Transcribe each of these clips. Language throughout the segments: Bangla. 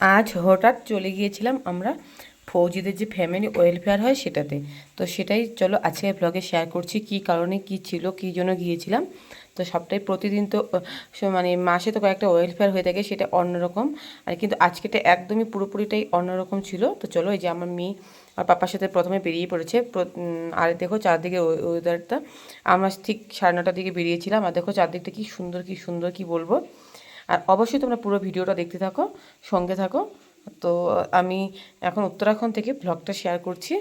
আজ হঠাৎ চলে গিয়েছিলাম আমরা ফৌজিদের যে ফ্যামিলি ওয়েলফেয়ার হয় সেটাতে। তো সেটাই চলো আজকে ব্লগে শেয়ার করছি, কি কারণে, কি ছিল, কী জন্য গিয়েছিলাম। তো সবটাই প্রতিদিন তো মানে মাসে তো কয়েকটা ওয়েলফেয়ার হয়ে থাকে, সেটা অন্যরকম। আর কিন্তু আজকেটা একদমই পুরোপুরিটাই অন্যরকম ছিল। তো চলো এই যে আমার মেয়ে আর পাপার সাথে প্রথমে বেরিয়ে পড়েছে। আর দেখো চারদিকে ওয়েদারটা আমরা ঠিক সাড়ে নটার দিকে বেরিয়েছিলাম। আর দেখো চারদিকটা কি সুন্দর কি সুন্দর, কি বলব? আর অবশ্যই তোমরা পুরো ভিডিওটা দেখতে থাকো, সঙ্গে থাকো। তো, আমি এখন উত্তরাখণ্ড থেকে ব্লগটা শেয়ার করছি।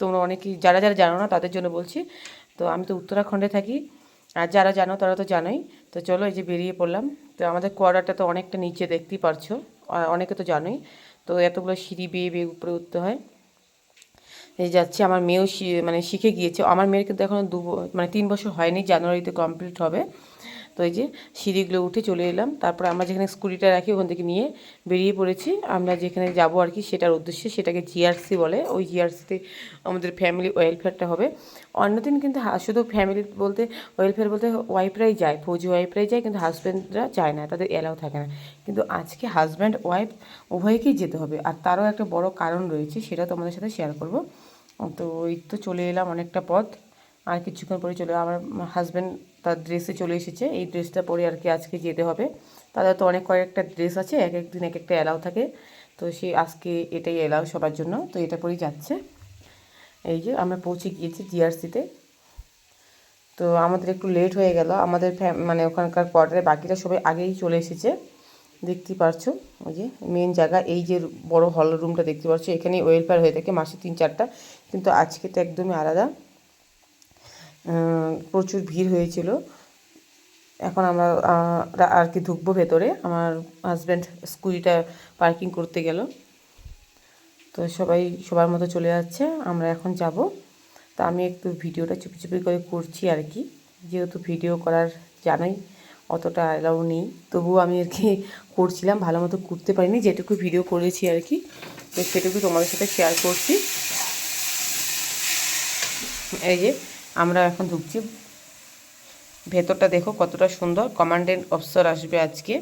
তোমরা অনেকেই, যারা যারা জানো না, তাদের জন্য বলছি। তো, আমি তো উত্তরাখণ্ডে থাকি। আর যারা জানো, তারা তো জানোই। তো, চলো এই যে বেরিয়ে পড়লাম। তো, আমাদের কোয়ার্টারটা তো অনেকটা নিচে, দেখতেই পারছ। অনেকে তো জানোই। তো, এতগুলো সিঁড়ি বেয়ে বেয়ে উপরে উঠতে হয়। এই যাচ্ছে, আমার মেয়েও মানে শিখে গিয়েছে। আমার মেয়ের কিন্তু এখনও দু মানে তিন বছর হয়নি, জানুয়ারিতে কমপ্লিট হবে। তো এই যে সিঁড়িগুলো উঠে চলে এলাম। তারপরে আমরা যেখানে স্কুটিটা রাখি, ওখান থেকে নিয়ে বেরিয়ে পড়েছি। আমরা যেখানে যাব আর কি, সেটার উদ্দেশ্যে সেটাকে জিআরসি বলে। ওই জিআরসিতে আমাদের ফ্যামিলি ওয়েলফেয়ারটা হবে। অন্যদিন কিন্তু শুধু ফ্যামিলি বলতে ওয়েলফেয়ার বলতে ওয়াইফরাই যায়। ফৌজি ওয়াইফরাই যায়, কিন্তু হাজব্যান্ডরা যায় না। তাদের এলাও থাকে না। কিন্তু আজকে হাজব্যান্ড ওয়াইফ উভয়কেই যেতে হবে। আর তারও একটা বড় কারণ রয়েছে, সেটা তোমাদের সাথে শেয়ার করব। তো ওই তো চলে এলাম অনেকটা পথ। আর কিছুক্ষণ পরে চলে, আমার হাজব্যান্ড তার ড্রেসে চলে এসেছে। এই ড্রেসটা পরে আর কি আজকে যেতে হবে। তাদের তো অনেক কয়েকটা ড্রেস আছে, এক এক দিন এক একটা অ্যালাউ থাকে। তো সে আজকে এটাই অ্যালাউ সবার জন্য। তো এটা পরেই যাচ্ছে। এই যে আমরা পৌঁছে গিয়েছি জিআরসিতে তো। আমাদের একটু লেট হয়ে গেল। আমাদের মানে ওখানকার কোয়ার্টারে বাকিরা সবাই আগেই চলে এসেছে। দেখতেই পারছ, ওই যে মেন জায়গা, এই যে বড় হল রুমটা দেখতে পাচ্ছ এখানেই ওয়েলফেয়ার হয়ে থাকে মাসে তিন চারটা। কিন্তু আজকে তো একদমই আলাদা। প্রচুর ভিড় হয়েছিল। এখন আমরা আর কি ঢুকবো ভেতরে। আমার হাজব্যান্ড স্কুটিটা পার্কিং করতে গেল। তো সবাই, সবার মতো চলে যাচ্ছে। আমরা এখন যাব। তা আমি একটু ভিডিওটা চুপি চুপি করে করছি আর কি। যেহেতু ভিডিও করার জানাই, অতটা অ্যালাউ নেই। তবুও আমি আর কি করছিলাম, ভালো মতো করতে পারিনি। যেটুকু ভিডিও করেছি আর কি, তো সেটুকু তোমাদের সাথে শেয়ার করছি। এই যে আমরা এখন ঢুকছি। ভেতরটা দেখো কতটা সুন্দর। কমান্ডেন্ট অফিসার আসবে আজকে।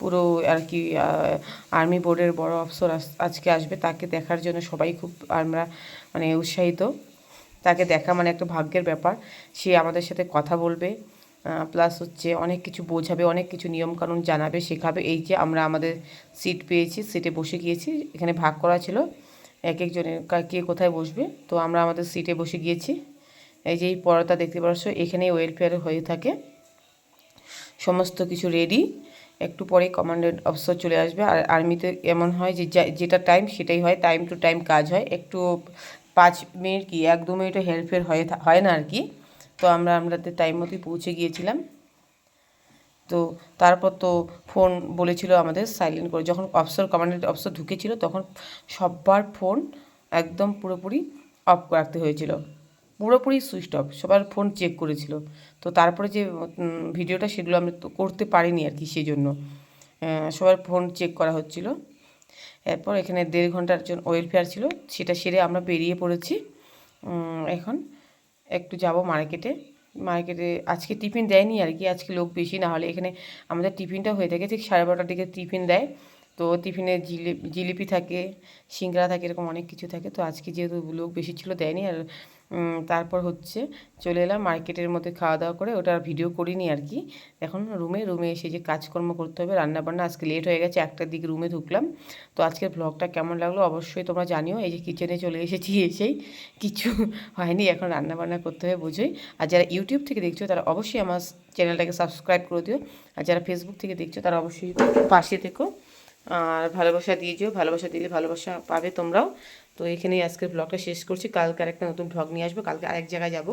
পুরো আর কি আর্মি বোর্ডের বড় অফিসার আজকে আসবে। তাকে দেখার জন্য সবাই খুব আমরা মানে উৎসাহিত। তাকে দেখা মানে একটা ভাগ্যের ব্যাপার। সে আমাদের সাথে কথা বলবে। প্লাস হচ্ছে অনেক কিছু বোঝাবে, অনেক কিছু নিয়মকানুন জানাবে, শেখাবে। এই যে আমরা আমাদের সিট পেয়েছি সিটে বসে গিয়েছি। এখানে ভাগ করা ছিল। এক একজনের কে কোথায় বসবে? তো আমরা আমাদের সিটে বসে গিয়েছি। এই যে এই পর্দা দেখতে পাচ্ছ, এখানেই ওয়েলফেয়ার হয়ে থাকে। সমস্ত কিছু রেডি একটু পরে কমান্ডেন্ট অফিসার চলে আসবে। আর আর্মিতে এমন হয় যে যেটা টাইম সেটাই হয় টাইম টু টাইম কাজ হয়। একটু পাঁচ মিনিট কি, এক দু মিনিটও হেল্পের হয়ে, হয় না আর কি। তো আমরা আমাদের টাইম মতোই পৌঁছে গিয়েছিলাম। তো তারপর তো ফোন বলেছিল আমাদের সাইলেন্ট করে। যখন অফিসার কমান্ডেন্ট অফিসার ঢুকেছিল, তখন সবার ফোন একদম পুরোপুরি অফ রাখতে হয়েছিল। পুরোপুরি সুইচ অফ, সবার ফোন চেক করেছিল। তো তারপরে যে ভিডিওটা সেগুলো আমি তো করতে পারিনি আর কি সেই জন্য সবার ফোন চেক করা হচ্ছিল। এরপর এখানে দেড় ঘণ্টার জন্য ওয়েলফেয়ার ছিল, সেটা সেরে আমরা বেরিয়ে পড়েছি। এখন একটু যাব মার্কেটে মার্কেটে আজকে টিফিন দেয়নি আর কি, আজকে লোক বেশি না হলে এখানে আমাদের টিফিনটা হয়ে থাকে, ঠিক সাড়ে বারোটার দিকে টিফিন দেয়। তো টিফিনে জিলি, জিলিপি থাকে, সিঙ্গারা থাকে, এরকম অনেক কিছু থাকে। তো আজকে যেহেতু লোক বেশি ছিল, দেয়নি। আর তারপর হচ্ছে চলে এলাম মার্কেটের মধ্যে খাওয়া দাওয়া করে। ওটা ভিডিও করিনি আর কি। এখন রুমে রুমে এসে যে কাজকর্ম করতে হবে রান্না বান্না আজকে লেট হয়ে গেছে একটার দিকে রুমে ঢুকলাম। তো আজকের ব্লগটা কেমন লাগল অবশ্যই তোমরা জানিও। এই যে কিচেনে চলে এসেছি, এসেই কিছু হয়নি, এখন রান্না বান্না করতে হবে বুঝোই। আর যারা ইউটিউব থেকে দেখছ, তারা অবশ্যই আমার চ্যানেলটাকে সাবস্ক্রাইব করে দিও। আর যারা ফেসবুক থেকে দেখছ, তারা অবশ্যই পাশে থেকো। আর ভালোবাসা দিয়ে যেও ভালোবাসা দিলে ভালোবাসা পাবে তোমরাও। তো এখানেই আজকের ব্লগটা শেষ করছি। কালকে আরেকটা নতুন ব্লগ নিয়ে আসব, কালকে আরেক জায়গায় যাব।